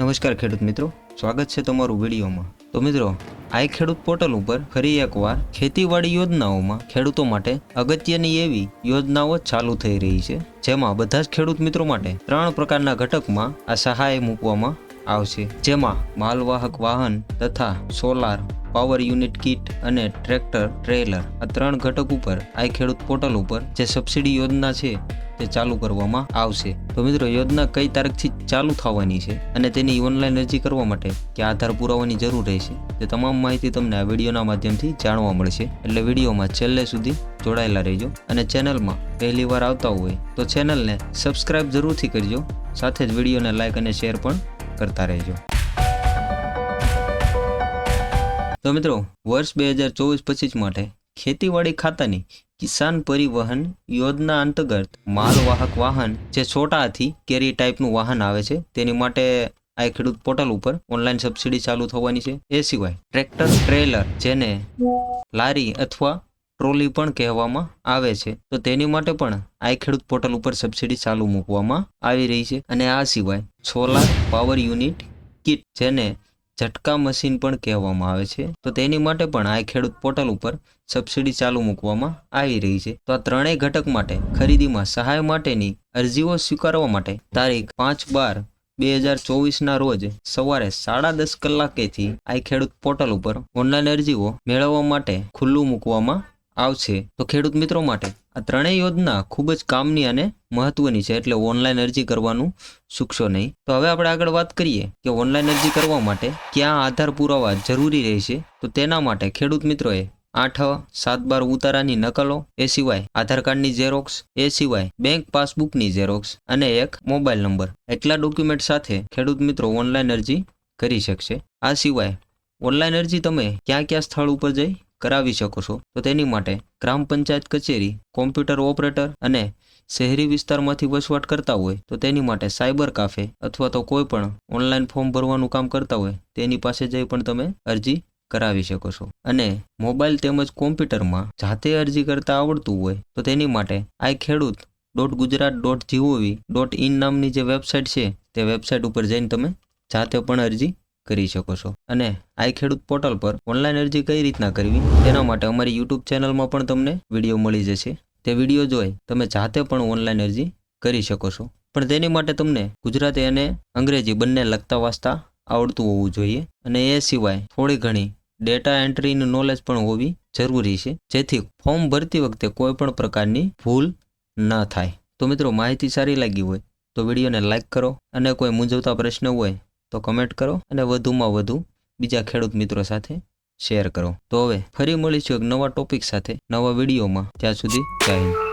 નમસ્કાર ખેડૂત મિત્રો, સ્વાગત છે તમારું વિડીયોમાં. તો મિત્રો, આઈ ખેડૂત પોર્ટલ ઉપર ફરી એકવાર ખેતીવાડી યોજનાઓમાં ખેડૂતો માટે અગત્યની એવી યોજનાઓ ચાલુ થઈ રહી છે, જેમાં બધા જ ખેડૂત મિત્રો માટે ત્રણ પ્રકારના ઘટકમાં આ સહાય મૂકવામાં આવશે. જેમાં માલવાહક વાહન તથા સોલાર, પાવર યુનિટ કિટ અને ટ્રેક્ટર, ટ્રેલર આ ત્રણ ઘટક ઉપર આઈ ખેડૂત પોર્ટલ ઉપર જે સબસિડી યોજના છે તે ચાલુ કરવામાં આવશે. તો મિત્રો, યોજના કઈ તારીખથી ચાલુ થવાની છે અને તેની ઓનલાઈન અરજી કરવા માટે કે આધાર પુરાવાની જરૂર રહેશે, તે તમામ માહિતી તમને આ વિડીયોના માધ્યમથી જાણવા મળશે. એટલે વિડીયોમાં છેલ્લે સુધી જોડાયેલા રહેજો અને ચેનલમાં પહેલી વાર આવતા હોય તો ચેનલને સબસ્ક્રાઇબ જરૂરથી કરજો, સાથે જ વિડીયોને લાઇક અને શેર પણ કરતા રહેજો. તો મિત્રો, વર્ષ બે હજાર ચોવીસ પચીસ માટે ખેતીવાડી ખાતાની કિસાન પરિવહન યોજના અંતર્ગત માલવાહક વાહન જે છોટાથી કેરી ટાઈપનું વાહન આવે છે, તેની માટે આ ખેડૂત પોર્ટલ ઉપર ઓનલાઈન સબસિડી ચાલુ થવાની છે. એ સિવાય ટ્રેક્ટર, ટ્રેલર જેને લારી અથવા ટ્રોલી પણ કહેવામાં આવે છે, તો તેની માટે પણ આ ખેડૂત પોર્ટલ ઉપર સબસિડી ચાલુ મૂકવામાં આવી રહી છે. અને આ સિવાય સોલાર પાવર યુનિટ કિટ જેને ઝટકા મશીન પણ કહેવામાં આવે છે. તો તેની માટે પણ આ ખેડૂત પોર્ટલ ઉપર સબસિડી ચાલુ મૂકવામાં આવી રહી છે. તો આ ત્રણેય ઘટક માટે ખરીદીમાં સહાય માટેની અરજીઓ સ્વીકારવા માટે તારીખ પાંચ બાર બે હજાર ચોવીસના રોજ સવારે સાડા દસ કલાકેથી આ ખેડૂત પોર્ટલ ઉપર ઓનલાઈન અરજીઓ મેળવવા માટે ખુલ્લું મૂકવામાં આવશે તો ખેડૂત મિત્રો માટે આ ત્રણેય યોજના ખૂબ જ કામની અને મહત્વની છે એટલે ઓનલાઈન અરજી કરવાનું ચૂકશો નહીં. તો હવે આપણે આગળ વાત કરીએ કે ઓનલાઈન અરજી કરવા માટે ક્યાં આધાર પુરાવા જરૂરી રહેશે? તો તેના માટે ખેડૂત મિત્રોએ આઠ, સાત બાર ઉતારાની નકલો, એ સિવાય આધાર કાર્ડની ઝેરોક્સ, એ સિવાય બેંક પાસબુકની ઝેરોક્સ અને એક મોબાઈલ નંબર. એટલા ડોક્યુમેન્ટ સાથે ખેડૂત મિત્રો ઓનલાઈન અરજી કરી શકશે. આ સિવાય ઓનલાઈન અરજી તમે ક્યાં ક્યાં સ્થળ ઉપર જઈ કરાવી શકો છો. તો તેની માટે ગ્રામ પંચાયત કચેરી, કોમ્પ્યુટર ઓપરેટર અને શહેરી વિસ્તારમાંથી વસવાટ કરતા હોય તો તેની માટે સાયબર કાફે અથવા તો કોઈ પણ ઓનલાઈન ફોર્મ ભરવાનું કામ કરતા હોય તેની પાસે જઈ પણ તમે અરજી કરાવી શકો છો. અને મોબાઈલ તેમજ કોમ્પ્યુટરમાં જાતે અરજી કરતા આવડતું હોય તો તેની માટે આ ખેડૂત dot Gujarat dot G O V dot in નામની જે વેબસાઇટ છે તે વેબસાઇટ ઉપર જઈને તમે જાતે પણ અરજી કરી શકો છો. અને આઈ ખેડૂત પોર્ટલ પર ઓનલાઈન અરજી કઈ રીતના કરવી, તેના માટે અમારી યુટ્યુબ ચેનલમાં પણ તમને વીડિયો મળી જશે. તે વીડિયો જોઈ તમે જાતે પણ ઓનલાઈન અરજી કરી શકો છો. પણ તેની માટે તમને ગુજરાતી અને અંગ્રેજી બંને લખતા વાંચતા આવડતું હોવું જોઈએ. અને એ સિવાય થોડી ઘણી ડેટા એન્ટ્રીનું નોલેજ પણ હોવી જરૂરી છે, જેથી ફોર્મ ભરતી વખતે કોઈ પણ પ્રકારની ભૂલ ન થાય. તો મિત્રો માહિતી સારી લાગી હોય તો વિડીયોને લાઇક કરો અને કોઈ મૂંઝવતા પ્રશ્ન હોય તો કમેન્ટ કરો અને વધુમાં વધુ બીજા ખેડૂત મિત્રો સાથે શેર કરો. તો હવે ફરી મળીશું એક નવા ટોપિક સાથે, નવા વિડીયોમાં. ત્યાં સુધી જય